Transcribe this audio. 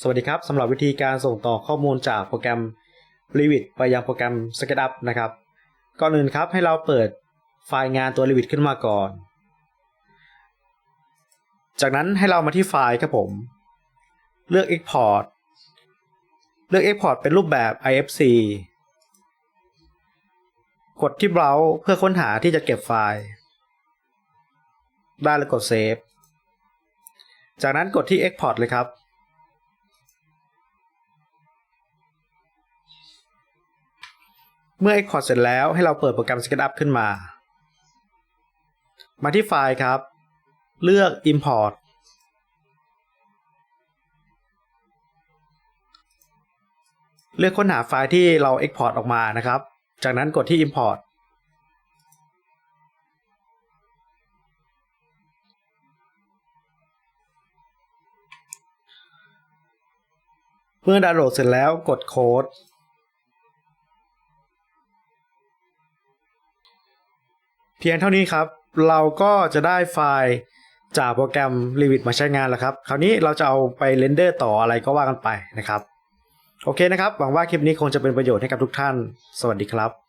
สวัสดีครับสำหรับวิธีการส่งต่อข้อมูลจากโปรแกรม Revit ไปยังโปรแกรม SketchUp นะครับ ก่อนอื่นครับให้เราเปิดไฟล์งานตัว Revit ขึ้นมาก่อน จากนั้นให้เรามาที่ไฟล์ครับผม เลือก Export เลือก Export เป็นรูปแบบ IFC กดที่ Browse เพื่อค้นหาที่จะเก็บไฟล์ ได้แล้วกด Save จากนั้นกดที่ Export เลยครับ เมื่อ Export เสร็จแล้วให้เราเปิดโปรแกรม SketchUp ขึ้นมา มาที่ไฟล์ครับ เลือก Import เลือกค้นหาไฟล์ที่เรา Export ออกมานะครับ จากนั้นกดที่ Import เมื่อดาวน์โหลดเสร็จแล้วกดโค้ด พียงเท่านี้ครับ เราก็จะได้ไฟล์จากโปรแกรม Revit มาใช้งานแล้วครับ คราวนี้เราจะเอาไปเรนเดอร์ต่ออะไรก็ว่ากันไปนะครับ โอเคนะครับ หวังว่าคลิปนี้คงจะเป็นประโยชน์ให้กับทุกท่าน สวัสดีครับ